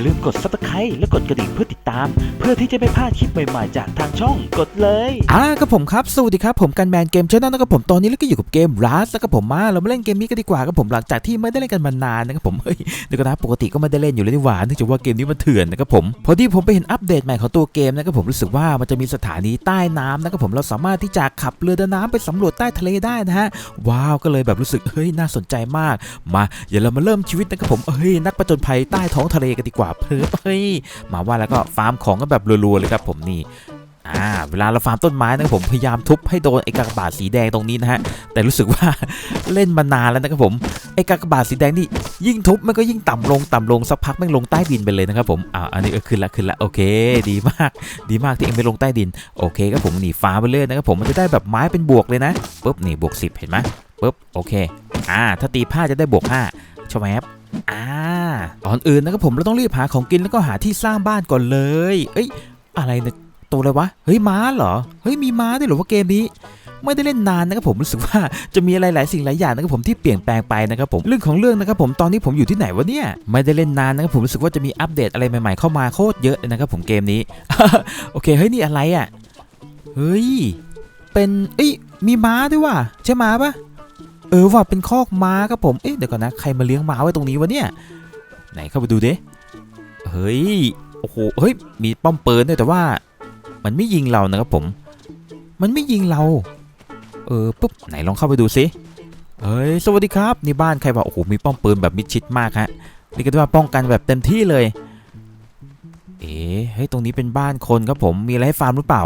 าลืมกด subscribe และกดกระดิ่งเพื่อติดตาม เพื่อที่จะไม่พลาดคลิปใหม่ๆจากทางช่องกดเลยอ่าครับผมครับสวัสดีครับผมกันแมนเกมช n น l นะครับผมตอนนี้เราก็อยู่กับเกมรัสแล้วก็ผมมาเรามาเล่นเกมนี้กันดีกว่าครับผมหลังจากที่ไม่ได้เล่นกันมานานนะครับผมเฮ้ยเดี๋ยวก่อนนะปกติก็ไม่ได้เล่นอยู่เลยนี่หว่าเนื่องจากว่าเกมนี้มันเถื่อนนะครับผมพอดีผมไปเห็นอัปเดตใหม่ของตัวเกมนะครับผมรู้สึกว่ามันจะมีสถานีใต้น้ำนะครับผมเราสามารถที่จะขับเรือดำน้ำไปสำรวจใต้ทะเลได้นะฮะว้าวก็เลยแบบรู้สึกเฮ้ยน่าสนใจมาก มาเดี๋ยวเรามาเริ่มชีวิตนะครับผมเฮ้ยนักประจนภัยใต้ท้องทะเลกันดีกว่าเพิ่มเฮ้ยมาว่าแล้วก็ฟาร์มของกันแบบรัวๆเลยครับผมนี่อ่าเวลาเราฟาร์มต้นไม้นะผมพยายามทุบให้โดนไอ้กากบาทสีแดงตรงนี้นะฮะแต่รู้สึกว่าเล่นมานานแล้วนะครับผมไอ้กากบาทสีแดงนี่ยิ่งทุบมันก็ยิ่งต่ำลงต่ำลงสักพักแม่งลงใต้ดินไปเลยนะครับผมอ่าอันนี้เออขึ้นละขึ้นละโอเค ดีมาก ดีมากที่เองไปลงใต้ดินโอเคครับผมหนีฟ้าไปเลยนะครับผมมันจะได้แบบไม้เป็นบวกเลยนะปุ๊บนี่บวก10 เห็นไหมปุ๊บโอเคอ่าถ้าตีผ้าจะได้บวก5ชวแวบ อ่าก่อนอื่นนะครับผมเราต้องรีบหาของกินแล้วก็หาที่สร้างบ้านก่อนเลย เอ้ย อะไรเนี่ยตัวอะไรวะ เฮ้ยม้าเหรอ เฮ้ยมีม้าด้วยเหรอว่าเกมนี้ไม่ได้เล่นนานนะครับผมรู้สึกว่าจะมีอะไรหลายสิ่งหลายอย่างนะครับผมที่เปลี่ยนแปลงไปนะครับผมเรื่องของเรื่องนะครับผมตอนนี้ผมอยู่ที่ไหนวะเนี่ยไม่ได้เล่นนานนะครับผมรู้สึกว่าจะมีอัปเดตอะไรใหม่ๆเข้ามาโคตรเยอะเลยนะครับผมเกมนี้โอเคเฮ้ยนี่อะไรอะเฮ้ยเป็นเอ้ยมีม้าด้วยว่ะใช่ม้าปะ เออว่าเป็นคอกม้าครับผมเอ๊ะเดี๋ยวก่อนนะใครมาเลี้ยงม้าไว้ตรงนี้วะเนี่ยไหนเข้าไปดูดิเฮ้ยโอ้โหเฮ้ยมีป้อมปืนด้วยแต่ว่า มันไม่ยิงเรานะครับผม มันไม่ยิงเราเออปุ๊บไหนลองเข้าไปดูสิเฮ้ยสวัสดีครับนี่บ้านใครวะโอ้โหมีป้อมปืนแบบมิดชิดมากฮะนี่ก็เรียกว่าป้องกันแบบเต็มที่เลย เอ๊เฮ้ยตรงนี้เป็นบ้านคนครับผมมีอะไรให้ฟาร์มหรือเปล่า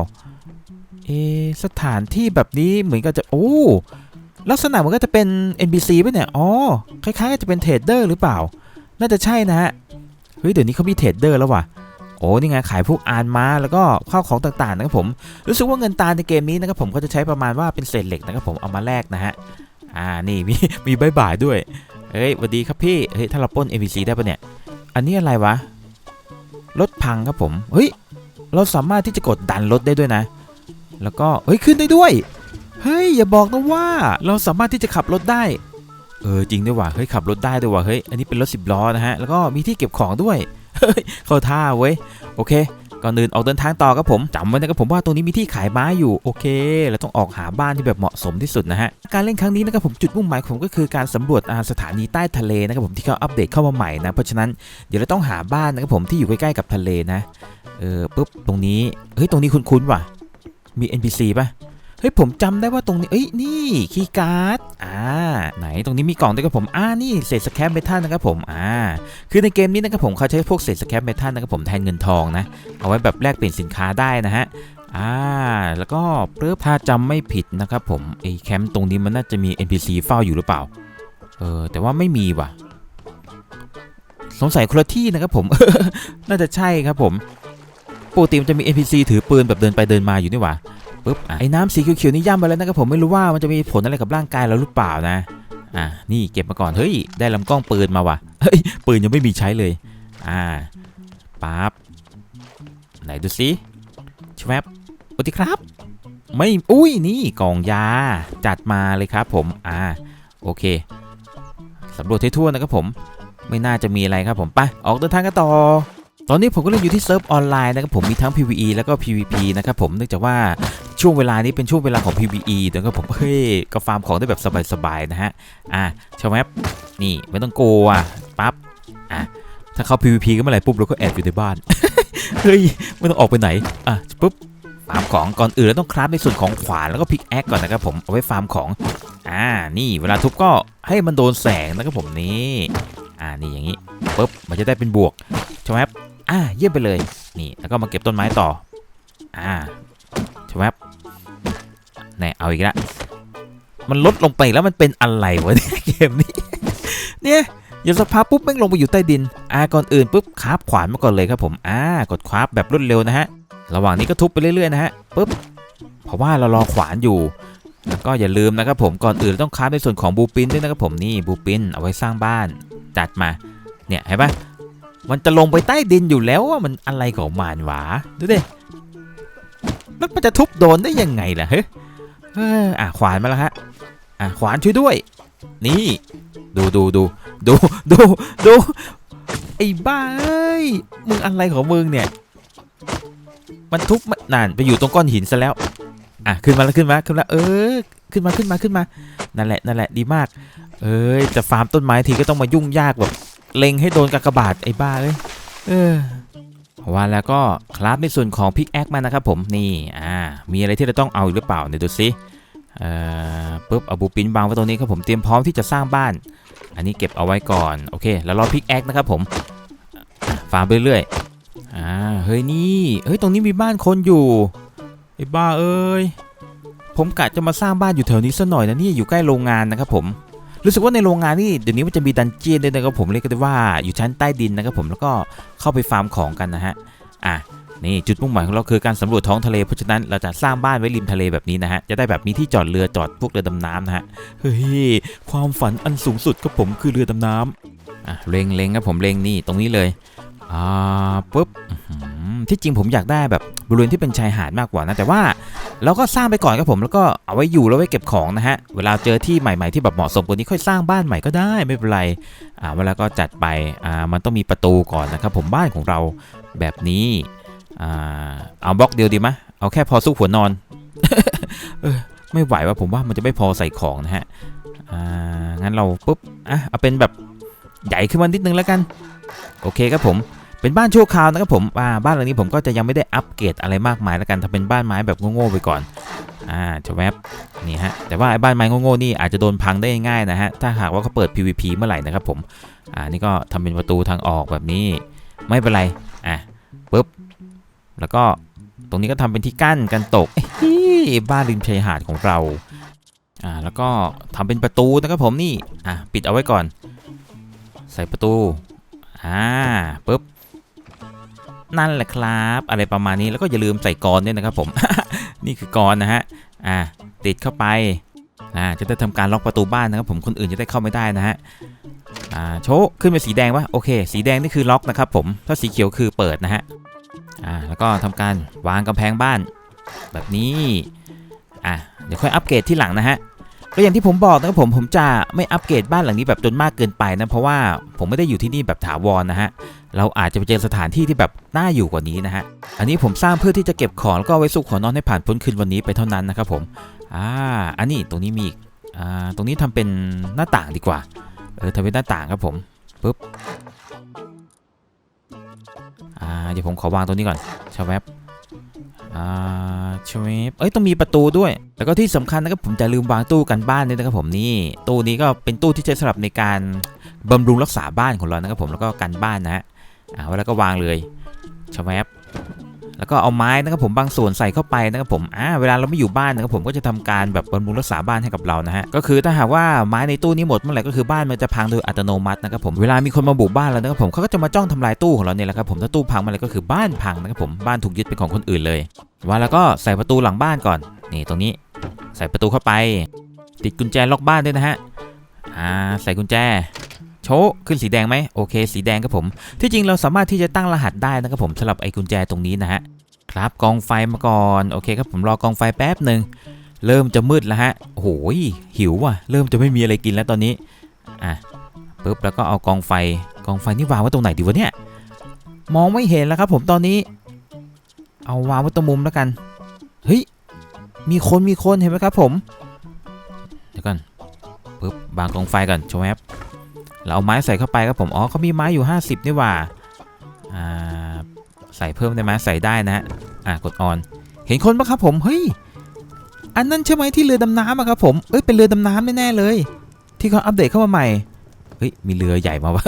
เอะสถานที่แบบนี้เหมือนกับจะโอ้ ลักษณะมันก็จะเป็น NPC ป่ะเนี่ย อ๋อ คล้ายๆกับจะเป็นเทรดเดอร์หรือเปล่า น่าจะใช่นะฮะ เฮ้ย เดี๋ยวนี้เขามีเทรดเดอร์แล้วว่ะ โอ้นี่ไงขายพวกอานม้าแล้วก็ข้าวของต่างๆนะครับผม รู้สึกว่าเงินตาในเกมนี้นะครับผมก็จะใช้ประมาณว่าเป็นเศษเหล็กนะครับผมเอามาแลกนะฮะ อ่า นี่มีมีใบบ่ายด้วย เฮ้ยสวัสดีครับพี่ เฮ้ย ถ้าเราปล้น NPC ได้ปะเนี่ย อันนี้อะไรวะ รถพังครับผม เฮ้ย เราสามารถที่จะกดดันรถได้ด้วยนะ แล้วก็ เฮ้ย ขึ้นได้ด้วย เฮ้ยอย่าบอกนะว่า เราสามารถที่จะขับรถได้ เออจริงด้วยว่ะเฮ้ยขับรถได้ด้วยว่ะเฮ้ยอันนี้เป็นรถสิบล้อนะฮะแล้วก็มีที่เก็บของด้วยเฮ้ยเข้าท่าเว้ยโอเคก่อนอื่นออกเดินทางต่อครับผมจำไว้นะครับผมว่าตรงนี้มีที่ขายม้าอยู่โอเคเราต้องออกหาบ้านที่แบบเหมาะสมที่สุดนะฮะการเล่นครั้งนี้นะครับผมจุดมุ่งหมายผมก็คือการสำรวจสถานีใต้ทะเลนะครับผมที่เขาอัปเดตเข้ามาใหม่นะเพราะฉะนั้นเดี๋ยวเราต้องหาบ้านนะครับผมที่อยู่ใกล้ๆกับทะเลนะเออปุ๊บตรงนี้เฮ้ยตรงนี้คุ้นๆว่ะมี NPC ป่ะ ฮ้ยผมจำได้ว่าตรงนี้เอ้ยนี่คีย์การ์ดอ่าไหนตรงนี้มีกล่องด้วยครับผมอ่านี่เศษสแครปเมทัลนะครับผมอ่าคือในเกมนี้นะครับผมเขาใช้พวกเศษสแครปเมทัลนะครับผมแทนเงินทองนะเอาไว้แบบแลกเปลี่ยนสินค้าได้นะฮะอ่าแล้วก็เพิ่ถ้าจำไม่ผิดนะครับผมไอแคมป์ตรงนี้มันน่าจะมี NPC เฝ้าอยู่หรือเปล่าเออแต่ว่าไม่มีว่ะ สงสัยคนละที่นะครับผม น่าจะใช่ครับผมปกติมันจะมี NPC ถือปืนแบบเดินไปเดินมาอยู่นี่หว่า ปุ๊บไอ้น้ำสีเขียวๆนี่ย่ำไปแล้วนะครับผมไม่รู้ว่ามันจะมีผลอะไรกับร่างกายเราหรือเปล่านะอะนี่เก็บมาก่อนเฮ้ยได้ลำกล้องปืนมาว่ะเฮ้ยปืนยังไม่มีใช้เลยอ่าปั๊บไหนดูสิชแวบโอติครับ ไม่อุ้ยนี่กล่องยาจัดมาเลยครับผมอ่าโอเคสำรวจให้ทั่วนะครับผมไม่น่าจะมีอะไรครับผมไปออกเดินทางกันต่อ ตอนนี้ผมก็เล่นอยู่ที่เซิร์ฟออนไลน์นะครับผมมีทั้ง PVE แล้วก็ PVP นะครับผมเนื่องจากว่าช่วงเวลานี้เป็นช่วงเวลาของ PVE นะครับผมเฮ้ยก็ฟาร์มของได้แบบสบายๆนะฮะอะชาวแมปนี่ไม่ต้องโกลัวปั๊บอะถ้าเข้า PVP ก็เมื่อไหร่ปุ๊บเราก็แอบอยู่ในบ้านเฮ้ยไม่ต้องออกไปไหนอะปุ๊บฟาร์มของก่อนอื่นเราต้องคราฟในส่วนของขวานแล้วก็พิกแอคก่อนนะครับผมเอาไว้ฟาร์มของอ่านี่เวลาทุบก็ให้มันโดนแสงนะครับผมนี่อ่านี่อย่างนี้ปุ๊บมันจะได้เป็นบวกชาวแมป อ่าเยี่ยมไปเลย นี่ แล้วก็มาเก็บต้นไม้ต่อ อ่าชวบแน่เอาอีกล้วมันลดลงไปแล้วมันเป็นอะไรวะเนี่ยเกมนี้ เนี่ยอย่สักพักปุ๊บแม่งลงไปอยู่ใต้ดิน อ่าก่อนอื่นปุ๊บคาบขวานมาก่อนเลยครับผม อ่ากดคาบแบบรวดเร็วนะฮะ ระหว่างนี้ก็ทุบไปเรื่อยๆนะฮะปุ๊บ เพราะว่าเรารอขวานอยู่ แล้วก็อย่าลืมนะครับผม ก่อนอื่นต้องคาบในส่วนของบูปินด้วยนะครับผมนี่บูปินเอาไว้สร้างบ้าน จัดมา เนี่ยเห็นปะ มันจะลงไปใต้ดินอยู่แล้วว่ามันอะไรของมันวะดูดิแล้วมันจะทุบโดนได้ยังไงล่ะเฮ้ยเอ้ออะขวานมาแล้วฮะอะขวานช่วยด้วย นี่ ดูดูดูดูดูดูไอ้บ้าเอ้ยมึงอะไรของมึงเนี่ย มันทุบมันนานไปอยู่ตรงก้อนหินซะแล้วอะขึ้นมาแล้วขึ้นมาขึ้นมาเออขึ้นมาขึ้นมาขึ้นมานั่นแหละนั่นแหละดีมาก เอ้ยจะฟาร์มต้นไม้ทีก็ต้องมายุ่งยากแบบ เล็งให้โดนกากบาทไอ้บ้าเอ้ยเออว่าแล้วก็คราฟในส่วนของพิกแอคมานะครับผมนี่อ่ามีอะไรที่เราต้องเอาอีกหรือเปล่าเนี่ยดูสิเอ่อปุ๊บเอาบูปินวางไว้ตรงนี้ครับผมเตรียมพร้อมที่จะสร้างบ้าน อันนี้เก็บเอาไว้ก่อนโอเค แล้วรอพิกแอคนะครับผมฟาร์มไปเรื่อยอ่าเฮ้ยนี่เฮ้ยตรงนี้มีบ้านคนอยู่ไอ้บ้าเอ้ยผมกะจะมาสร้างบ้านอยู่แถวนี้ซะหน่อยนะนี่อยู่ใกล้โรงงานนะครับผม รู้สึกว่าในโรงงานนี่เดี๋ยวนี้มันจะมีดันเจียนด้วยนะครับผมเรียกกันว่าอยู่ชั้นใต้ดินนะครับผมแล้วก็เข้าไปฟาร์มของกันนะฮะอะนี่จุดมุ่งหมายของเราคือการสำรวจท้องทะเลเพราะฉะนั้นเราจะสร้างบ้านไว้ริมทะเลแบบนี้นะฮะจะได้แบบมีที่จอดเรือจอดพวกเรือดำน้ำนะฮะเฮ้ยความฝันอันสูงสุดครับผมคือเรือดำน้ำอะเล็งเล็งครับผมเล็งนี่ตรงนี้เลย อ่าปุ๊บที่จริงผมอยากได้แบบบริเวณที่เป็นชายหาดมากกว่านะแต่ว่าเราก็สร้างไปก่อนครับผมแล้วก็เอาไว้อยู่แล้วไว้เก็บของนะฮะเวลาเจอที่ใหม่ๆที่แบบเหมาะสมกว่านี้ค่อยสร้างบ้านใหม่ก็ได้ไม่เป็นไรอ่าเวลาก็จัดไปอ่ามันต้องมีประตูก่อนนะครับผมบ้านของเราแบบนี้อ่าเอาบล็อกเดียวดีไหมเอาแค่พอสู้หัวนอนไม่ไหวว่าผมว่ามันจะไม่พอใส่ของนะฮะอ่างั้นเราปุ๊บอะเอาเป็นแบบใหญ่ขึ้นมานิดนึงแล้วกัน โอเคครับผม เป็นบ้านชั่วคราวนะครับผมอ่าบ้านหลังนี้ผมก็จะยังไม่ได้อัปเกรดอะไรมากมายแล้วกันทำเป็นบ้านไม้แบบโง่ๆไปก่อนอ่าจะแวบนี่ฮะแต่ว่าไอ้บ้านไม้โง่ๆนี่อาจจะโดนพังได้ง่ายนะฮะถ้าหากว่าเขาเปิด PVP เมื่อไหร่นะครับผมอ่านี่ก็ทำเป็นประตูทางออกแบบนี้ไม่เป็นไรอะปุ๊บแล้วก็ตรงนี้ก็ทำเป็นที่กั้นกันตกบ้านริมชายหาดของเราอ่าแล้วก็ทำเป็นประตูนะครับผมนี่อะปิดเอาไว้ก่อน ใส่ประตูอ่าปุ๊บ นั่นแหละครับ อะไรประมาณนี้แล้วก็อย่าลืมใส่กรอนด้วยนะครับผม นี่คือกรอนนะฮะอ่าติดเข้าไปอ่าจะได้ทำการล็อกประตูบ้านนะครับผมคนอื่นจะได้เข้าไม่ได้นะฮะอ่าโชว์ขึ้นเป็นสีแดงวะโอเค สีแดงนี่คือล็อกนะครับผมถ้าสีเขียวคือเปิดนะฮะอ่าแล้วก็ทำการวางกำแพงบ้าน แบบนี้อะเดี๋ยวค่อยอัปเกรดที่หลังนะฮะ ก็อย่างที่ผมบอกนะครับผมผมจะไม่อัปเกรดบ้านหลังนี้แบบจนมากเกินไปนะเพราะว่าผมไม่ได้อยู่ที่นี่แบบถาวรนะฮะเราอาจจะไปเจอสถานที่ที่แบบน่าอยู่กว่านี้นะฮะอันนี้ผมสร้างเพื่อที่จะเก็บของแล้วก็ไว้สุขขอนอนให้ผ่านพ้นคืนวันนี้ไปเท่านั้นนะครับผมอ่าอันนี้ตรงนี้มีอีกอ่าตรงนี้ทำเป็นหน้าต่างดีกว่าเออทำเป็นหน้าต่างครับผมปึ๊บอ่าเดี๋ยวผมขอวางตรงนี้ก่อนชาแวบ อ่าชวบเอ้ยต้องมีประตูด้วย แล้วก็ที่สำคัญนะครับผมจะลืมวางตู้กันบ้านด้วยนะครับผมนี่ตู้นี้ก็เป็นตู้ที่ใช้สำหรับในการบำรุงรักษาบ้านของเรานะครับผมแล้วก็กันบ้านนะฮะอ่าแล้วก็วางเลยชแวบ แล้วก็เอาไม้นะครับผมบางส่วนใส่เข้าไปนะครับผมอ่าเวลาเราไม่อยู่บ้านนะครับผมก็จะทำการแบบบำรุงรักษาบ้านให้กับเรานะฮะก็คือถ้าหากว่าไม้ในตู้นี้หมดเมื่อไหร่ก็คือบ้านมันจะพังโดยอัตโนมัตินะครับผมเวลามีคนมาบุกบ้านเรานะครับผมเขาก็จะมาจ้องทำลายตู้ของเราเนี่ยแหละครับผมถ้าตู้พังเมื่อไหร่ก็คือบ้านพังนะครับผมบ้านถูกยึดเป็นของคนอื่นเลยว่าแล้วก็ใส่ประตูหลังบ้านก่อนนี่ตรงนี้ใส่ประตูเข้าไป ติดกุญแจล็อกบ้านด้วยนะฮะอ่าใส่กุญแจ โชว์ขึ้นสีแดงไหมโอเค สีแดงครับผม ที่จริงเราสามารถที่จะตั้งรหัสได้นะครับผมสำหรับไอ้กุญแจตรงนี้นะฮะครับกองไฟมาก่อนโอเคครับผมรอกองไฟแป๊บหนึ่งเริ่มจะมืดแล้วฮะโอ้โหหิวว่ะ เริ่มจะไม่มีอะไรกินแล้วตอนนี้อะปุ๊บแล้วก็เอากองไฟกองไฟนี่วางไว้ตรงไหนดีวะเนี่ยมองไม่เห็นแล้วครับผมตอนนี้ เอาวางไว้ตรงมุมแล้วกันเฮ้ยมีคนมีคนเห็นไหมครับผม เดี๋ยวก่อนปุ๊บบางกองไฟก่อนโชว์แอป เราเอาไม้ใส่เข้าไปครับผม อ๋อเขามีไม้อยู่ 50นี่ว่าอ่า ใส่เพิ่มได้ไหมใส่ได้นะฮะอ่ากดออน เห็นคนปะครับผม เฮ้ย อันนั้นใช่ไหมที่เรือดำน้ำอะครับผม เอ้ย เป็นเรือดำน้ำแน่เลย ที่เขาอัปเดตเข้ามาใหม่ เฮ้ย มีเรือใหญ่มาวะ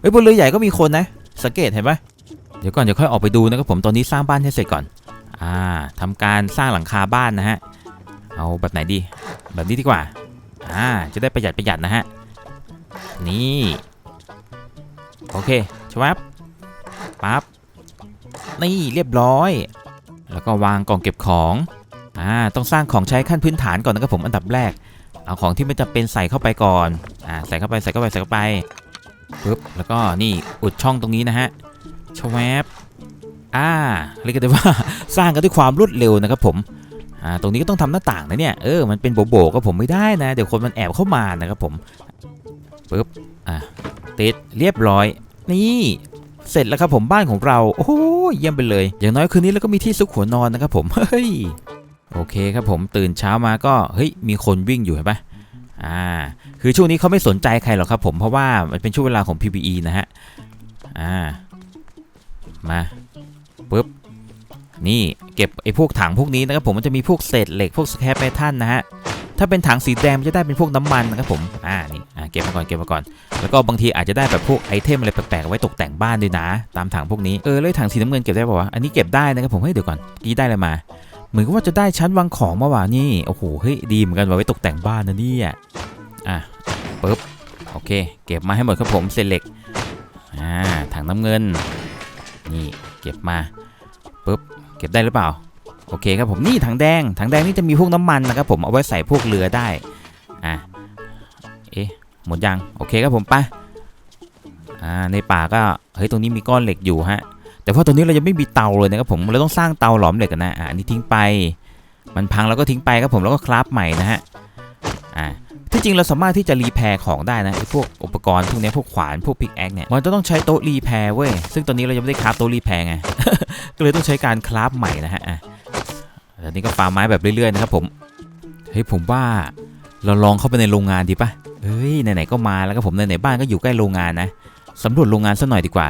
เฮ้ย บนเรือใหญ่ก็มีคนนะ สังเกตเห็นปะเดี๋ยวก่อนเดี๋ยวค่อยออกไปดูนะครับผม ตอนนี้สร้างบ้านให้เสร็จก่อน อ่าทำการสร้างหลังคาบ้านนะฮะ เอาแบบไหนดี แบบนี้ดีกว่า อ่า จะได้ประหยัดประหยัดนะฮะ นี่ โอเคชวับปั๊บ นี่เรียบร้อย แล้วก็วางกล่องเก็บของ อ่า ต้องสร้างของใช้ขั้นพื้นฐานก่อนนะครับผมอันดับแรก เอาของที่ไม่จำเป็นใส่เข้าไปก่อน อ่า ใส่เข้าไป ใส่เข้าไป ใส่เข้าไป ปึ๊บ แล้วก็นี่อุดช่องตรงนี้นะฮะชวับอ่า เรียกได้ว่าสร้างกันด้วยความรวดเร็วนะครับผม อ่า ตรงนี้ก็ต้องทำหน้าต่างนะเนี่ย เออ มันเป็นโบโบก็ผมไม่ได้นะ เดี๋ยวคนมันแอบเข้ามานะครับผม ปึ๊บ อะ ติด เรียบร้อย นี่เสร็จแล้วครับผมบ้านของเรา โอ้โหเยี่ยมไปเลย อย่างน้อยคืนนี้เราก็มีที่ซุกหัวนอนนะครับผม เฮ้ย โอเคครับผมตื่นเช้ามาก็ เฮ้ย มีคนวิ่งอยู่เห็นปะอ่า คือช่วงนี้เขาไม่สนใจใครหรอกครับผม เพราะว่ามันเป็นช่วงเวลาของ PPE นะฮะ อ่า มาปุ๊บ นี่เก็บไอ้พวกถังพวกนี้นะครับผมมันจะมีพวกเศษเหล็กพวกสแครปเมทัลนะฮะ ถ้าเป็นถังสีแดงจะได้เป็นพวกน้ำมันนะครับผมอ่านี่อ่าเก็บมาก่อนเก็บมาก่อน แล้วก็บางทีอาจจะได้แบบพวกไอเทมอะไรแปลกๆไว้ตกแต่งบ้านด้วยนะ ตามถังพวกนี้เออเลยถังสีน้ำเงินเก็บได้ป่าวะอันนี้เก็บได้นะครับผมเฮ้ยเดี๋ยวก่อนกี้ได้อะไรมาเหมือนกับว่าจะได้ชั้นวางของมาว่ะนี่โอ้โหเฮ้ยดีเหมือนกันว่าไว้ตกแต่งบ้านนะเนี่ยอะปึ๊บโอเค เก็บมาให้หมดครับผมเศษเหล็กอ่าถังน้ำเงิน นี่เก็บมาปึ๊บเก็บได้หรือเปล่า โอเคครับผมนี่ถังแดงถังแดงนี่จะมีพวกน้ำมันนะครับผมเอาไว้ใส่พวกเรือได้อะเอ๊ะหมดยังโอเคครับผมไปอ่าในป่าก็เฮ้ยตรงนี้มีก้อนเหล็กอยู่ฮะแต่ว่าตรงนี้เรายังไม่มีเตาเลยนะครับผมเราต้องสร้างเตาหลอมเหล็กกันนะอ่านี่ทิ้งไป มันพังแล้วก็ทิ้งไปครับผมแล้วก็คราฟใหม่นะฮะอ่าที่จริงเราสามารถที่จะรีแพร์ของได้นะไอพวกอุปกรณ์พวกนี้พวกขวานพวกพิกแอคเนี่ยมันจะต้องใช้โต๊ะรีแพร์เว้ยซึ่งตอนนี้เรายังไม่ได้คราฟโต๊ะรีแพร์ไงก็เลยต้องใช้การคราฟใหม่นะฮะ อะแล้วนี่ก็ฟาร์มไม้แบบเรื่อยๆนะครับผม เฮ้ยผมว่าเราลองเข้าไปในโรงงานดีปะเฮ้ยไหนๆก็มาแล้วก็ผมไหนๆบ้านก็อยู่ใกล้โรงงานนะสำรวจโรงงานสักหน่อยดีกว่า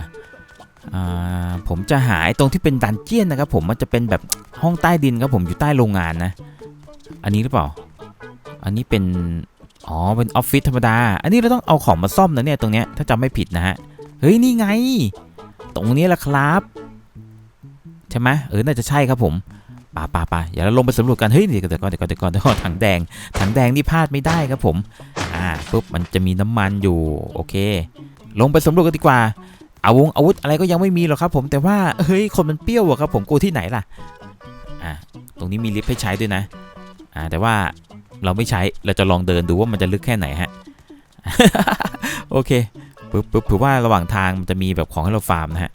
อ่าผมจะหาตรงที่เป็นดันเจียนนะครับผมมันจะเป็นแบบห้องใต้ดินครับผมอยู่ใต้โรงงานนะ อันนี้หรือเปล่า อันนี้เป็น อ๋อ เป็นออฟฟิศธรรมดา อันนี้เราต้องเอาของมาซ่อมนะเนี่ยตรงเนี้ยถ้าจำไม่ผิดนะฮะ เฮ้ยนี่ไง ตรงนี้แหละครับ ใช่ไหมเออ น่าจะใช่ครับผม ป่าป่าป่าอย่าเราลงไปสำรวจกันเฮ้ยเดี๋ยวก่อนเดี๋ยวก่อนเดี๋ยวก่อนเดี๋ยวก่อนถังแดงถังแดงนี่พลาดไม่ได้ครับผมอ่าปุ๊บมันจะมีน้ำมันอยู่โอเค ลงไปสำรวจกันดีกว่าอาวงอาวุธอะไรก็ยังไม่มีหรอกครับผมแต่ว่าเฮ้ยคนมันเปรี้ยวอะครับผมกูที่ไหนล่ะอ่าตรงนี้มีลิฟต์ให้ใช้ด้วยนะอ่าแต่ว่าเราไม่ใช้เราจะลองเดินดูว่ามันจะลึกแค่ไหนฮะโอเคปุ๊บปุ๊บถือว่าระหว่างทางมันจะมีแบบของให้เราฟาร์มนะฮะ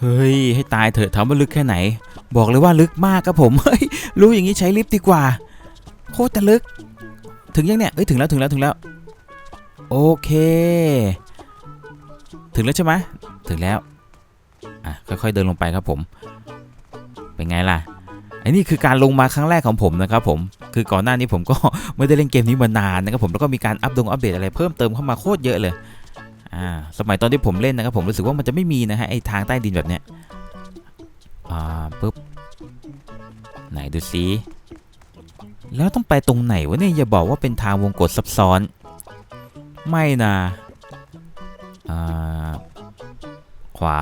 เฮ้ยให้ตายเถอะถามว่าลึกแค่ไหน บอกเลยว่าลึกมากครับผมเฮ้ยรู้อย่างนี้ใช้ลิฟต์ดีกว่า โคตรจะลึก ถึงยังเนี่ยเอ้ยถึงแล้วถึงแล้วถึงแล้ว โอเค ถึงแล้วใช่ไหมถึงแล้วอะค่อยๆเดินลงไปครับผม เป็นไงล่ะไอ้นี่คือการลงมาครั้งแรกของผมนะครับผมคือก่อนหน้านี้ผมก็ไม่ได้เล่นเกมนี้มานานนะครับผมแล้วก็มีการอัปดงอัปเดตอะไรเพิ่มเติมเข้ามาโคตรเยอะเลยอ่าสมัยตอนที่ผมเล่นนะครับผมรู้สึกว่ามันจะไม่มีนะฮะไอ้ทางใต้ดินแบบเนี้ย อ่าปุ๊บ ไหนดูซิแล้วต้องไปตรงไหนวะเนี่ยอย่าบอกว่าเป็นทางวงกฏซับซ้อน ไม่นะอ่าขวา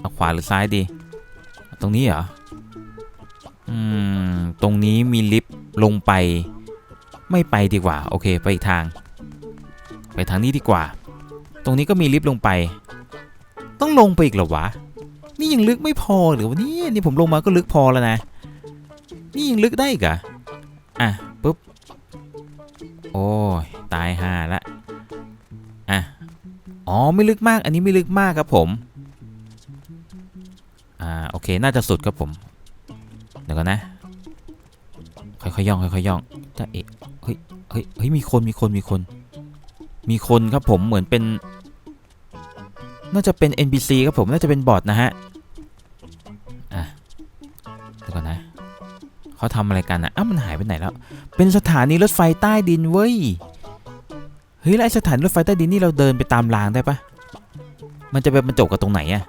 เอาขวาหรือซ้ายดี ตรงนี้เหรอ อืม ตรงนี้มีลิฟต์ลงไป ไม่ไปดีกว่า โอเค ไปอีกทาง ไปทางนี้ดีกว่า ตรงนี้ก็มีลิฟต์ลงไป ต้องลงไปอีกเหรอวะ นี่ยังลึกไม่พอหรือวะเนี่นี่ผมลงมาก็ลึกพอแล้วนะ นี่ยังลึกได้อีกอะอะปุ๊บ โอ้ยตายห่าละอะอ๋อไม่ลึกมากอันนี้ไม่ลึกมากครับผมอ่าโอเคน่าจะสุดครับผมเดี๋ยวก่อนนะค่อยๆย่องค่อยๆย่องจะเอะเฮ้ยเฮ้ยเฮ้ยมีคนมีคนมีคน มีคนครับผมเหมือนเป็น น่าจะเป็น NPC ครับผมน่าจะเป็นบอทนะฮะ ดี๋ยวก่อนนะเขาทำอะไรกันนะอ้าวมันหายไปไหนแล้ว เป็นสถานีรถไฟใต้ดินเว้ย เฮ้ยแล้วไอสถานีรถไฟใต้ดินนี่เราเดินไปตามรางได้ปะมันจะไปบรรจบกับตรงไหนอะ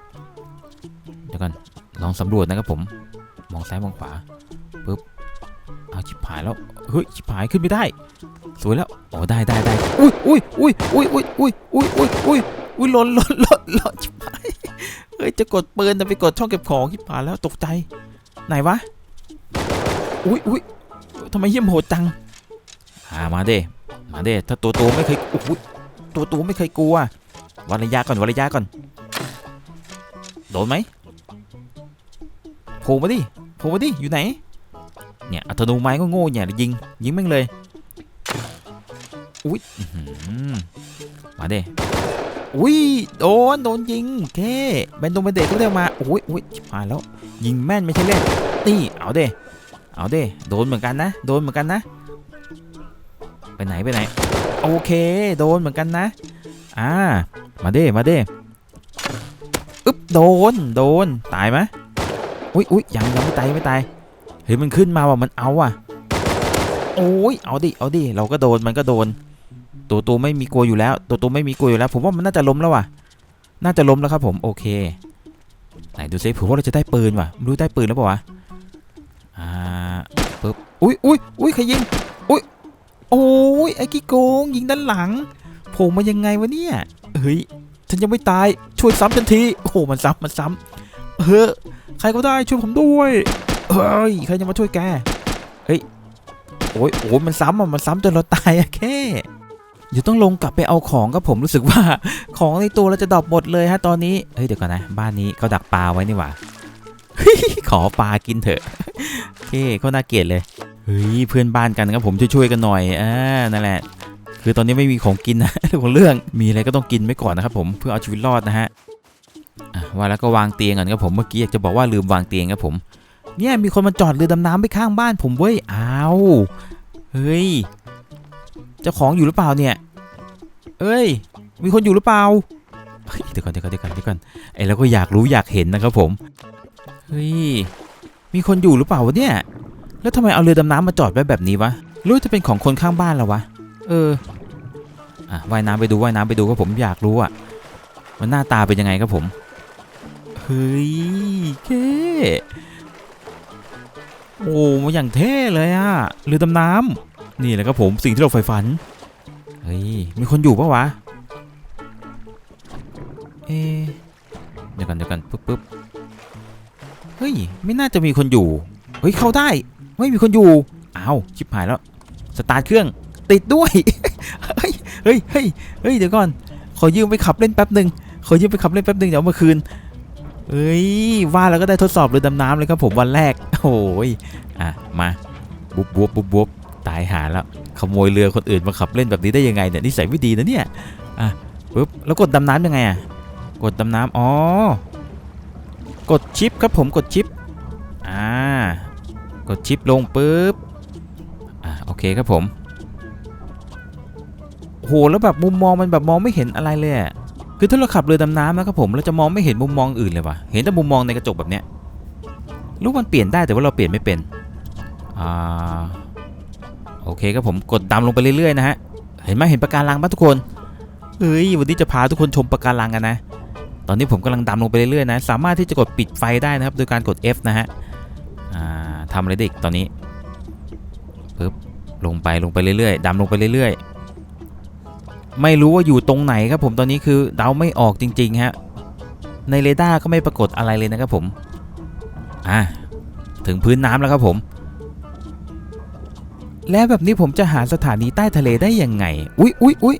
เดี๋ยวก่อนลองสำรวจนะครับผม มองซ้ายมองขวาปึ๊บเอาชิบหายแล้ว เฮ้ยชิบหายขึ้นไม่ได้ สวยแล้ว อ๋อได้ได้ได้อุ้ยอุ้ยอุ้ยอุ้ยอุ้ยอุ้ยอุ้ยอุ้ยอุ้ยอุ้ยหล่นหล่นหล่นหล่นชิบหาย เฮ้ยจะกดปืนแต่ไปกดช่องเก็บของชิบหายแล้วตกใจ ไหนวะ อุ้ยอุ้ยทำไมเยี่ยมโหดจังอามาเด้มาเด้ถ้าตัวโตไม่เคยอุ้ยตัวโตไม่เคยกลัววัดระยะก่อนวัดระยะก่อน โดนไหมโผล่มาดิโผล่มาดิอยู่ไหน เนี่ยอัตโนไม้ก็โง่เนี่ยยิง ยิงแม่งเลย อุ้ยมาเด้ อุ้ยโดนโดนยิงแค่แบนโดนเบนเดตก็ได้มาโอ้ยอุ้ยชิบหายแล้วยิงแม่นไม่ใช่เล่นนี่เอาเด้เอาเด้โดนเหมือนกันนะ โดนเหมือนกันนะ ไปไหนไปไหนโอเคโดนเหมือนกันนะอ่ามาเด้มาเด้โดนโดนตายไหมอุ้ยอุ้ยยังยังไม่ตายไม่ตายเฮ้ยมันขึ้นมาว่ะมันเอาอะโอ้ยเอาดิเอาดิเราก็โดนมันก็โดน ตัวตัวไม่มีกลัวอยู่แล้ว ตัวตัวไม่มีกลัวอยู่แล้ว ผมว่ามันน่าจะล้มแล้วว่ะ น่าจะล้มแล้วครับผมโอเคไหนดูซิผมว่าเราจะได้ปืนว่ะรู้ได้ปืนแล้วเปล่าวะอ่าปึ๊บอุ้ยอุ้ยอุ้ยใครยิงอุ้ยโอ้ยไอ้กี้โกงยิงด้านหลังโผล่มายังไงวะเนี่ยเฮ้ยฉันยังไม่ตายช่วยซ้ำทันทีโอ้โหมันซ้ำมันซ้ำเฮ้ยใครก็ได้ช่วยผมด้วยเฮ้ยใครจะมาช่วยแกเฮ้ยโอ้ยโอ้ยมันซ้ำอะมันซ้ำจนเราตายอะแค่ เดี๋ยวต้องลงกลับไปเอาของครับผมรู้สึกว่า ของในตัวเราจะดรอปหมดเลยฮะตอนนี้เฮ้ยเดี๋ยวก่อนนะบ้านนี้เขาดักปลาไว้นี่หว่าขอปลากินเถอะโอเคเขาน่าเกลียดเลยเฮ้ยเพื่อนบ้านกันครับผมช่วยๆกันหน่อยอ่านั่นแหละ คือตอนนี้ไม่มีของกินนะเรื่องของเรื่องมีอะไรก็ต้องกินไว้ก่อนนะครับผมเพื่อเอาชีวิตรอดนะฮะอะว่าแล้วก็วางเตียงก่อนครับผมเมื่อกี้อยากจะบอกว่าลืมวางเตียงครับผมเนี่ยมีคนมาจอดเรือดำน้ำไปข้างบ้านผมเว้ยอ้าวเฮ้ย เจ้าของอยู่หรือเปล่าเนี่ย เอ้ย มีคนอยู่หรือเปล่า เดี๋ยวก่อนเดี๋ยวก่อนเดี๋ยวก่อนเดี๋ยวก่อนไอ้เราก็อยากรู้อยากเห็นนะครับผม เฮ้ย มีคนอยู่หรือเปล่าวะเนี่ย แล้วทำไมเอาเรือดำน้ำมาจอดไว้แบบนี้วะรู้จะเป็นของคนข้างบ้านเราวะ เออ อะว่ายน้ำไปดูว่ายน้ำไปดูครับผมอยากรู้อะ มันหน้าตาเป็นยังไงครับผม เฮ้ยเก้โอ้มาอย่างเท่เลยอะเรือดำน้ำ นี่แหละครับผมสิ่งที่เราใฝ่ฝัน เฮ้ย มีคนอยู่ปะวะ เอเดี๋ยวกันเดี๋ยวกันปึ๊บปึ๊บเฮ้ย ไม่น่าจะมีคนอยู่ เฮ้ย เข้าได้ ไม่มีคนอยู่อ้าวชิบหายแล้ว สตาร์ทเครื่อง ติดด้วย เฮ้ย เฮ้ย เฮ้ยเฮ้ยเดี๋ยวก่อน ขอยืมไปขับเล่นแป๊บหนึ่งขอยืมไปขับเล่นแป๊บหนึ่งเดี๋ยวเอามาคืนเอ้ย ว่าแล้วก็ได้ทดสอบเรือดำน้ำเลยครับผมวันแรก โอ้ย อะ มา บุบบุบบุบบุบ ตายหาแล้วขโมยเรือคนอื่นมาขับเล่นแบบนี้ได้ยังไงเนี่ยนิสัยไม่ดีนะเนี่ยอะปุ๊บแล้วกดดำน้ำยังไงอะกดดำน้ำอ๋อกดชิปครับผมกดชิปอ่ากดชิปลงปุ๊บอะโอเคครับผมโหแล้วแบบมุมมองมันแบบมองไม่เห็นอะไรเลยคือถ้าเราขับเรือดำน้ำนะครับผมเราจะมองไม่เห็นมุมมองอื่นเลยว่ะเห็นแต่มุมมองในกระจกแบบเนี้ยลูกมันเปลี่ยนได้แต่ว่าเราเปลี่ยนไม่เป็นอ่า โอเคครับผมกดดำลงไปเรื่อยๆนะฮะเห็นไหมเห็นปะการังปะทุกคนเฮ้ยวันนี้จะพาทุกคนชมปะการังกันนะ ตอนนี้ผมกำลังดำลงไปเรื่อยๆนะ สามารถที่จะกดปิดไฟได้นะครับ โดยการกด F นะฮะทำอะไรได้อีกตอนนี้ปึ๊บลงไปลงไปเรื่อยๆดำลงไปเรื่อยๆ ไม่รู้ว่าอยู่ตรงไหนครับผมตอนนี้คือเดาไม่ออกจริงๆฮะในเรดาร์ก็ไม่ปรากฏอะไรเลยนะครับผมอะถึงพื้นน้ำแล้วครับผม แล้วแบบนี้ผมจะหาสถานีใต้ทะเลได้ยังไง อุ๊ยอุ๊ยอุ๊ย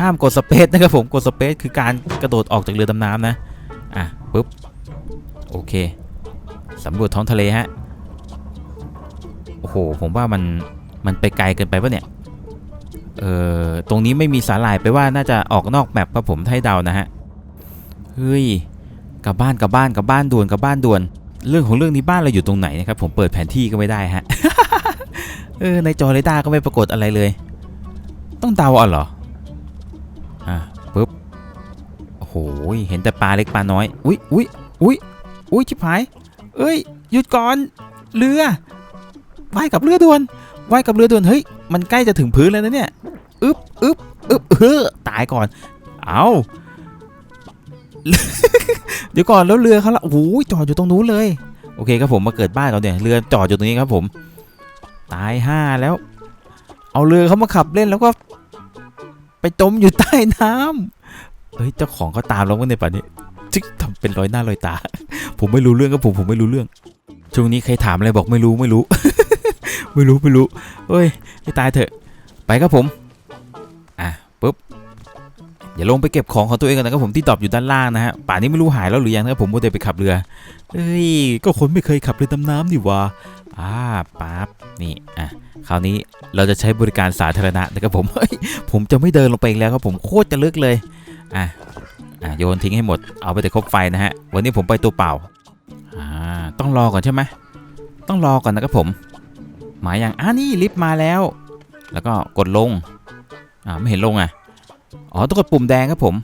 ห้ามกดสเปซนะครับผม กดสเปซคือการกระโดดออกจากเรือดำน้ำนะ อะปุ๊บ โอเคสำรวจท้องทะเลฮะ โอ้โห ผมว่ามัน มันไปไกลเกินไปปะเนี่ย เอ่อ ตรงนี้ไม่มีสาหร่ายไปว่าน่าจะออกนอกแมปครับผมถ้าให้เดานะฮะ เฮ้ย กลับบ้านกลับบ้านกลับบ้านด่วนกลับบ้านด่วน เรื่องของเรื่องนี้บ้านเราอยู่ตรงไหนนะครับผมเปิดแผนที่ก็ไม่ได้ฮะ เออในจอเรดาร์ก็ไม่ปรากฏอะไรเลย ต้องเดาเอาเหรอ อะปุ๊บโอ้โหเห็นแต่ปลาเล็กปลาน้อย อุ๊ยอุ๊ยอุ๊ยอุ๊ยชิบหาย เอ้ยหยุดก่อนเรือว่ายกับเรือด่วนว่ายกับเรือด่วนเฮ้ยมันใกล้จะถึงพื้นแล้วนะเนี่ยอึ๊บอึ๊บอึ๊บเออตายก่อน เอาเดี๋ยวก่อนแล้วเรือเขาละโอ้โหจอดอยู่ตรงนู้นเลย โอเคครับผมมาเกิดบ้านเราเนี่ยเรือจอดอยู่ตรงนี้ครับผม ตายห้าแล้ว เอาเรือเขามาขับเล่นแล้วก็ ไปจมอยู่ใต้น้ำเฮ้ยเจ้าของเขาตามเราเมื่อในป่านนี้จิกทำเป็นรอยหน้ารอยตา ผมไม่รู้เรื่องครับผมผมไม่รู้เรื่องช่วงนี้ใครถามอะไรบอกไม่รู้ไม่รู้ ไม่รู้ไม่รู้เฮ้ยไม่ตายเถอะ ไปครับผม อย่าลงไปเก็บของของตัวเองกันนะครับผมที่ตอบอยู่ด้านล่างนะฮะป่านนี้ไม่รู้หายแล้วหรือยังนะครับผมโมเดลไปขับเรือเอ้ยก็คนไม่เคยขับเรือดำน้ำนี่ว่าอ่าปั๊บนี่อะคราวนี้เราจะใช้บริการสาธารณะนะครับผมเฮ้ยผมจะไม่เดินลงไปอีกแล้วครับผมโคตรจะลึกเลยอะอะโยนทิ้งให้หมดเอาไปแต่คบไฟนะฮะวันนี้ผมไปตัวเปล่าอ่าต้องรอก่อนใช่ไหมต้องรอก่อนนะครับผมหมายอย่างอ่านี่ลิฟต์มาแล้ว แล้วก็กดลงอ่าไม่เห็นลงอะ อ๋อต้องกดปุ่มแดงครับผม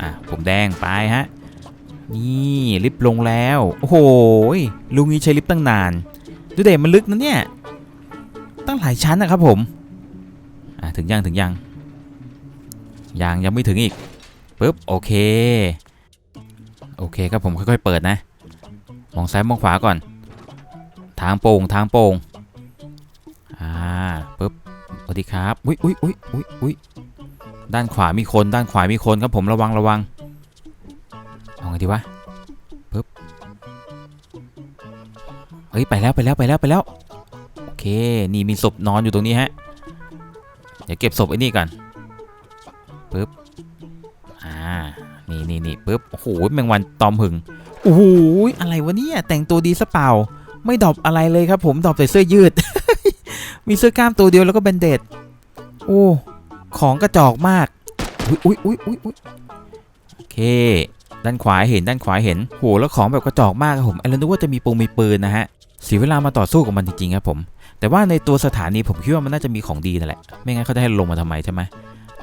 อ่าปุ่มแดงไปฮะ นี่ลิฟต์ลงแล้ว โอ้โหลุงนี้ใช้ลิฟต์ตั้งนาน ดูเด็มันลึกนะเนี่ย ตั้งหลายชั้นนะครับผม อะถึงยังถึงยัง ยังยังไม่ถึงอีกปุ๊บโอเค โอเคครับผมค่อยๆเปิดนะ มองซ้ายมองขวาก่อน ทางโป่งทางโป่งอ่าปุ๊บสวัสดีครับ อุ้ยอุ้ยอุ้ยอุ้ยอุ้ย ด้านขวามีคนด้านขวามีคนครับผมระวังระวังเอาไงดีวะปุ๊บเฮ้ยไปแล้วไปแล้วไปแล้วไปแล้วโอเคนี่มีศพนอนอยู่ตรงนี้ฮะเดี๋ยวเก็บศพไอ้นี่ก่อนปึ๊บอ่านี่นี่นี่ปึ๊บโอ้โหแมงวันตอมหึงโอ้โหอะไรวะเนี่ยแต่งตัวดีซะเปล่า ไม่ดอปอะไรเลยครับผมดอปแต่เสื้อยืด มีเสื้อกล้ามตัวเดียวแล้วก็แบนเดดโอ้ ของกระจอกมาก อุ้ยอุ้ยอุ้ยอุ้ยอุ๊ยโอเค ด้านขวาเห็นด้านขวาเห็นโหแล้วของแบบกระจอกมากครับผมไอ้เรานึกว่าจะมีปงมีปืนนะฮะเสียเวลามาต่อสู้กับมันจริงๆครับผม แต่ว่าในตัวสถานีผมคิดว่ามันน่าจะมีของดีนั่นแหละ ไม่งั้นเขาจะให้ลงมาทำไมใช่ไหม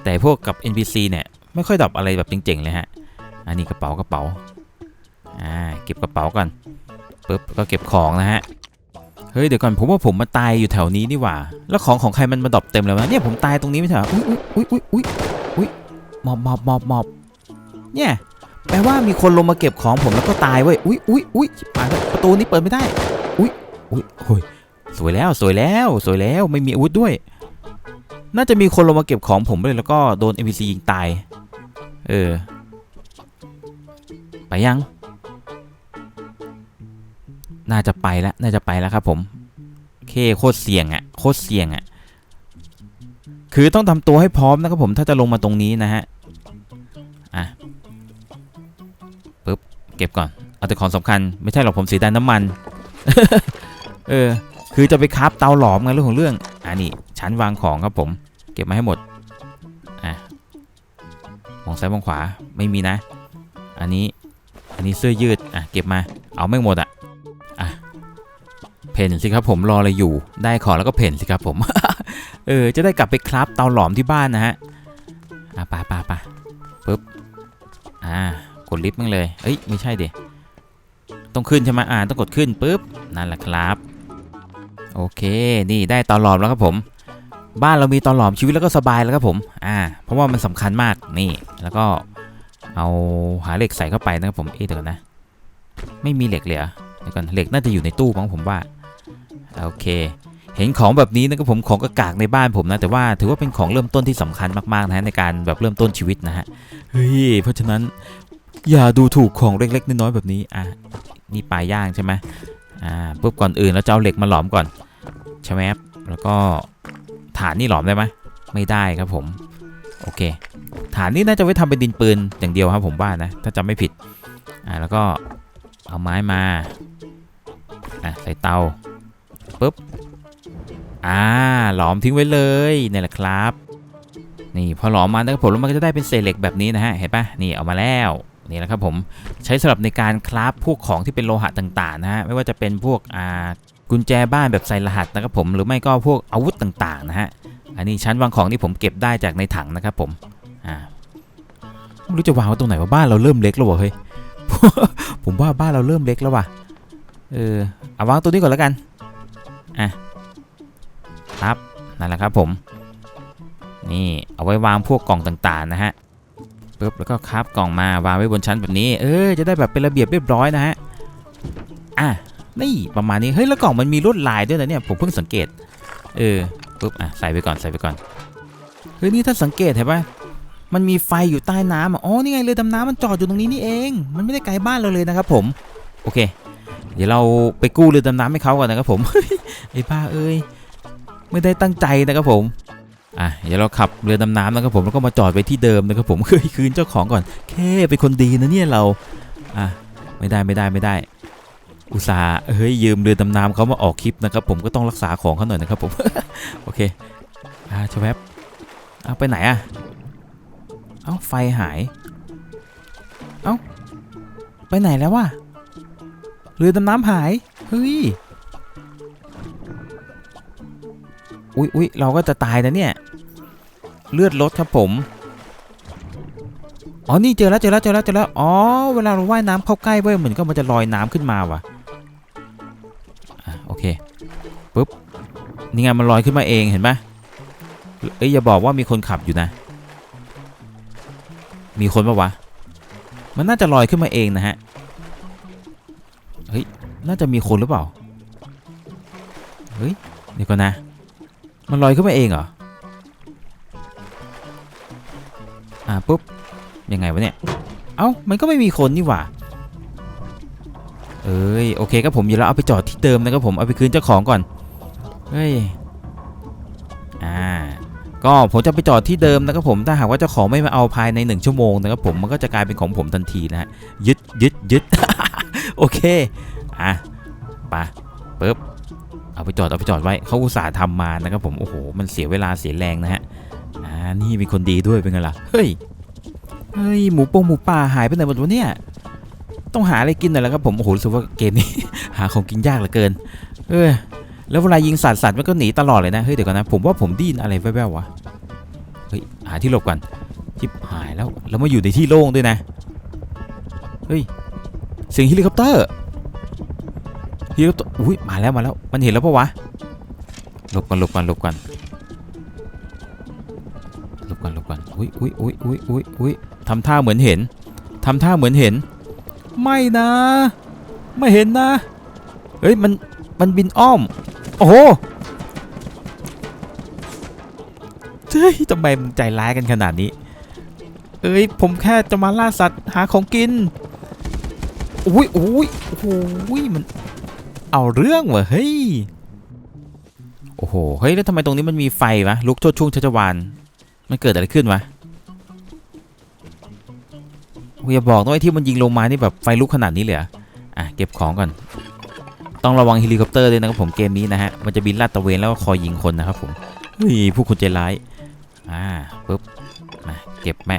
แต่พวกกับ NPC เนี่ยไม่ค่อยดรอปอะไรแบบเจ๋งๆเลยฮะ อันนี้กระเป๋ากระเป๋า อ่าเก็บกระเป๋าก่อนปุ๊บก็เก็บของนะฮะ เฮ้ยเดี๋ยวก่อนผมว่าผมมาตายอยู่แถวนี้นี่หว่า แล้วของของใครมันมาดรอปเต็มเลยวะเนี่ยผมตายตรงนี้ไม่ใช่เหรออุ้ยอุ้ยอุ้ยอุ้ยอุ้ยหมอบหมอบหมอบหมอบเนี่ยแปลว่ามีคนลงมาเก็บของผมแล้วก็ตายเว้ยอุ้ยอุ้ยอุ้ยชิบหาประตูนี้เปิดไม่ได้ อุ้ยอุ้ยโอ้ยสวยแล้วสวยแล้วสวยแล้วไม่มีอาวุธด้วย น่าจะมีคนลงมาเก็บของผมเลยแล้วก็โดน NPC ยิงตาย เออ ไปยัง น่าจะไปแล้วน่าจะไปแล้วครับผมโอเคโคตรเสี่ยงอะ่ะโคตรเสี่ยงอะ่ะคือต้องทำตัวให้พร้อมนะครับผมถ้าจะลงมาตรงนี้นะฮะอะปึ๊บเก็บก่อนเอาแต่ของสำคัญไม่ใช่หรอกผมสีดาน้ำมันเออคือจะไปคาฟเตาหลอมไงเรื่องของเรื่องอ่านี่ชั้นวางของครับผม เก็บมาให้หมดอะมองซ้ายมองขวาไม่มีนะ อันนี้อันนี้เสื้อยืดอะเก็บมาเอาไม่หมดอะอะ พ่นสิครับผมรออะไรอยู่ ได้ขอแล้วก็เพ่นสิครับผม เออจะได้กลับไปคราฟเตาหลอมที่บ้านนะฮะอะปไปไปปึ๊บอ่ากดลิฟต์มั่งเลยเอ้ยไม่ใช่เดต้องขึ้นใช่ไหมอ่าต้องกดขึ้นปุ๊บนั่นแหละครับ โอเคนี่ได้ตอหลอมแล้วครับผมบ้านเรามีตอหลอมชีวิตแล้วก็สบายแล้วครับผม อ่า เพราะว่ามันสำคัญมากนี่ แล้วก็เอาหาเหล็กใส่เข้าไปนะครับผม เอ๊ะเดี๋ยวนะ ไม่มีเหล็กเลยเหรอเดี๋ยวก่อนเหล็กน่าจะอยู่ในตู้มั้งผมว่า โอเค เห็นของแบบนี้นะครับผมของกระกากในบ้านผมนะ แต่ว่าถือว่าเป็นของเริ่มต้นที่สำคัญมากๆนะฮะในการแบบเริ่มต้นชีวิตนะฮะเฮ้ยเพราะฉะนั้นอย่าดูถูกของเล็กๆน้อยๆแบบนี้อะนี่ปลาย่างใช่ไหมอ่าปุ๊บก่อนอื่นเราจะเอาเหล็กมาหลอมก่อนใช่ไหมครับแล้วก็ฐานนี่หลอมได้ไหมไม่ได้ครับผมโอเค ฐานนี่น่าจะไว้ทำเป็นดินปืนอย่างเดียวครับผมว่านะถ้าจำไม่ผิดอ่าแล้วก็เอาไม้มาอะใส่เตา ปุ๊บ อ่า หลอมทิ้งไว้เลยนี่แหละครับ นี่พอหลอมมานะครับผมแล้วมันก็จะได้เป็นเศษเหล็กแบบนี้นะฮะ เห็นปะนี่เอามาแล้วนี่แหละครับผมใช้สำหรับในการคราฟพวกของที่เป็นโลหะต่างๆนะฮะไม่ว่าจะเป็นพวกอ่ากุญแจบ้านแบบใส่รหัสนะครับผมหรือไม่ก็พวกอาวุธต่างๆนะฮะอันนี้ชั้นวางของที่ผมเก็บได้จากในถังนะครับผมอ่าไม่รู้จะวางไว้ตรงไหนว่าบ้านเราเริ่มเล็กแล้ววะเฮ้ยผมว่าบ้านเราเริ่มเล็กแล้วว่ะเออเอาวางตัวนี้ก่อนแล้วกัน อะครับนั่นแหละครับผม นี่เอาไว้วางพวกกล่องต่างๆนะฮะปึ๊บแล้วก็คราบกล่องมาวางไว้บนชั้นแบบนี้ เออจะได้แบบเป็นระเบียบเรียบร้อยนะฮะอะนี่ประมาณนี้เฮ้ยแล้วกล่องมันมีลวดลายด้วยนะเนี่ยผมเพิ่งสังเกต เออปุ๊บอะใส่ไปก่อนใส่ไปก่อนเฮ้ยนี่ถ้าสังเกตเห็นปะมันมีไฟอยู่ใต้น้ำอ๋อนี่ไงเรือดำน้ำมันจอดอยู่ตรงนี้นี่เอง มันไม่ได้ไกลบ้านเราเลยนะครับผม โอเค ดี๋ยวเราไปกู้เรือดำน้ำให้เขาก่อนนะครับผมไอ้บ้าเอ้ยไม่ได้ตั้งใจนะครับผมอะเดี๋ยวเราขับเรือดำน้ำนะครับผมแล้วก็มาจอดไว้ที่เดิมนะครับผมเฮ้ยคืนเจ้าของก่อนแค่เป็นคนดีนะเนี่ยเราอะไม่ได้ไม่ได้ไม่ได้ อุตส่าห์เฮ้ยยืมเรือดำน้ำเขามาออกคลิปนะครับผมก็ต้องรักษาของเขาหน่อยนะครับผมโอเคอ่าชวแวบเอาไปไหนอะเอ้าไฟหายเอ้าไปไหนแล้ววะ เรือดำน้ำหาย เฮ้ย อุ๊ยอุ๊ยเราก็จะตายนะเนี่ย เลือดลดครับผม อ๋อ นี่เจอแล้วเจอแล้วเจอแล้วเจอแล้ว อ๋อ เวลาเราว่ายน้ำเข้าใกล้เว้ยเหมือนก็มันจะลอยน้ำขึ้นมาว่ะอะโอเค ปุ๊บ นี่ไงมันลอยขึ้นมาเองเห็นปะเอ้ยอย่าบอกว่ามีคนขับอยู่นะ มีคนปะวะ มันน่าจะลอยขึ้นมาเองนะฮะ น่าจะมีคนหรือเปล่า เฮ้ย เดี๋ยวก่อนนะ มันลอยขึ้นมาเองเหรอ อ่าปุ๊บ ยังไงวะเนี่ย เอ้า มันก็ไม่มีคนนี่หว่า เอ้ย โอเคครับผมเดี๋ยวเราเอาไปจอดที่เดิมนะครับผม เอาไปคืนเจ้าของก่อน เฮ้ย อ่า ก็ผมจะไปจอดที่เดิมนะครับผม ถ้าหากว่าเจ้าของไม่มาเอาภายใน 1 ชั่วโมงนะครับผม มันก็จะกลายเป็นของผมทันทีนะฮะ ยึดยึดยึด โอเค อะไปปึ๊บเอาไปจอดเอาไปจอดไว้เขาอุตส่าห์ทำมานะครับผมโอ้โหมันเสียเวลาเสียแรงนะฮะอ่านี่เป็นคนดีด้วยเป็นไงล่ะเฮ้ยเฮ้ยหมูปงหมูป่าหายไปไหนหมดวะเนี่ยต้องหาอะไรกินหน่อยแล้วครับผมโอ้โหรู้สึกว่าเกมนี้ หาของกินยากเหลือเกิน เออแล้วเวลายิงสัตว์สัตว์มันก็หนีตลอดเลยนะเฮ้ยเดี๋ยวก่อนนะผมว่าผมดยินอะไรแว่วๆวะเฮ้ยหาที่หลบก่อนจิบหายแล้วแล้วมาอยู่ในที่โล่งด้วยนะเฮ้ยเสียงเฮลิคอปเตอร์ ฮลิคอปเตอร์อุ้ยมาแล้วมาแล้วมันเห็นแล้วปะวะหลบก่อนหลบก่อนหลบก่อนหลบก่อนหลบก่อนอุ้ยอุ้ยอุ้ยอุ้ยอุ้ยอุ้ยทำท่าเหมือนเห็นทำท่าเหมือนเห็น ไม่นะ ไม่เห็นนะเฮ้ยมันมันบินอ้อม โอ้โหเฮ้ยทำไมมันใจร้ายกันขนาดนี้ เอ้ยผมแค่จะมาล่าสัตว์หาของกินอุ้ยอุ้ยโอ้โหมัน เอาเรื่องวะเฮ้ย โอ้โห เฮ้ย แล้วทำไมตรงนี้มันมีไฟวะ ลุกโชดช่วงชัชวาน มันเกิดอะไรขึ้นวะอย่าบอกนะว่าไอ้ที่มันยิงลงมานี่แบบไฟลุกขนาดนี้เลยเหรออะ เก็บของก่อน ต้องระวังเฮลิคอปเตอร์ด้วยนะครับผมเกมนี้นะฮะ มันจะบินลาดตระเวนแล้วก็คอยยิงคนนะครับผม เฮ้ยผู้คนใจร้าย อ่าปุ๊บมาเก็บแม่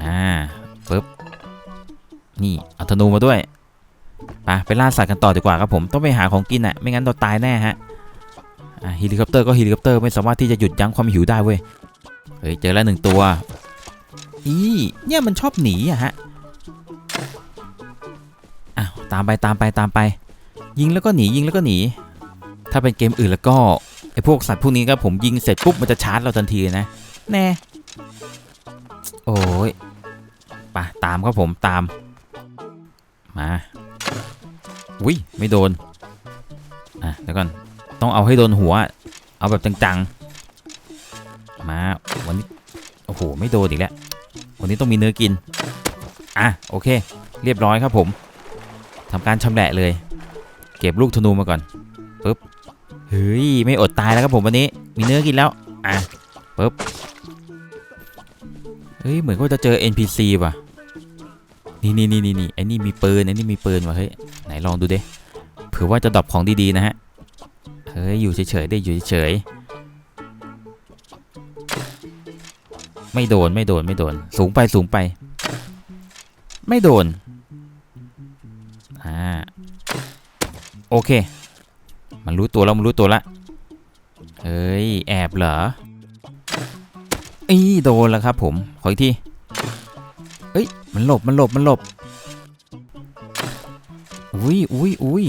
อ่าปุ๊บ นี่เอาธนูมาด้วย ไปไปล่าสัตว์กันต่อดีกว่าครับผมต้องไปหาของกินอะไม่งั้นเราตายแน่ฮะเฮลิคอปเตอร์ก็เฮลิคอปเตอร์ไม่สามารถที่จะหยุดยั้งความหิวได้เว้ยเฮ้ยเจอแล้วหนึ่งตัวอีเนี่ยมันชอบหนีอะฮะอ้าวตามไปตามไปตามไป ยิงแล้วก็หนียิงแล้วก็หนี ถ้าเป็นเกมอื่นแล้วก็ไอพวกสัตว์พวกนี้ครับผมยิงเสร็จปุ๊บมันจะชาร์จเราทันทีเลยนะแน่โอ้ยไปตามครับผมตามมา อุ้ยไม่โดน อะเดี๋ยวก่อน ต้องเอาให้โดนหัว เอาแบบจังๆ มา วันนี้ โอ้โห ไม่โดนอีกแล้ว วันนี้ต้องมีเนื้อกิน อะ โอเค เรียบร้อยครับผมทำการชำแหละเลย เก็บลูกธนูมาก่อน ปึ๊บ เฮ้ย ไม่อดตายแล้วครับผมวันนี้ มีเนื้อกินแล้ว อะ ปึ๊บ เฮ้ย เหมือนก็จะเจอ NPC ว่ะ นี่นี่นี่นี่นี่ไอ้นี่มีปืนไอ้นี่มีปืนว่ะเฮ้ยไหนลองดูเดิเผื่อว่าจะดรอปของดีๆนะฮะเฮ้ยอยู่เฉยๆได้อยู่เฉยๆไม่โดนไม่โดนไม่โดน สูงไปสูงไป ไม่โดนอ่าโอเค มันรู้ตัวแล้วมันรู้ตัวละเฮ้ยแอบเหรออีโดนแล้วครับผมขออีกที เอ้ย มันหลบ มันหลบ มันหลบ อุ้ยอุ้ยอุ้ย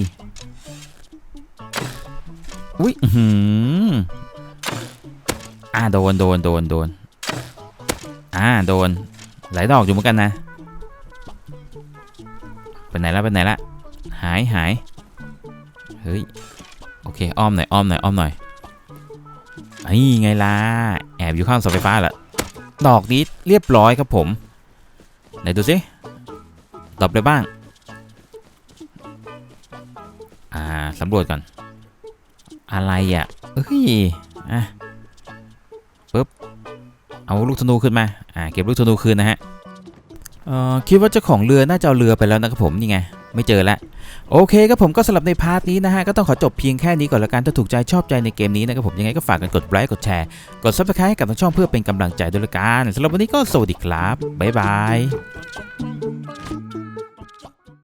อุ้ยอื้อหืออ่าโดน โดน โดน โดน อ่า โดน หลายดอกอยู่เหมือนกันนะ ไปไหนละไปไหนละ หายหาย เฮ้ย โอเค อ้อมหน่อย อ้อมหน่อย อ้อมหน่อยไอ้ไงล่ะ แอบอยู่ข้างเสาไฟฟ้าแหละดอกนี้เรียบร้อยครับผม ไหนดูสิตอบได้บ้าง อ่าสำรวจก่อน อะไรอะเอ้ยอะปึ๊บเอาลูกธนูขึ้นมา อ่า เก็บลูกธนูคืนนะฮะเอ่อคิดว่าเจ้าของเรือน่าจะเอาเรือไปแล้วนะครับผมนี่ไง ไม่เจอแล้วโอเคครับผมก็สำหรับในพาร์ทนี้นะฮะ ก็ต้องขอจบเพียงแค่นี้ก่อนละกันถ้าถูกใจชอบใจในเกมนี้นะครับผมยังไงก็ฝากกันกดไลค์กดแชร์ กด subscribe ให้กับทางช่องเพื่อเป็นกำลังใจด้วยละกันสำหรับวันนี้ก็สวัสดีครับบ๊ายบาย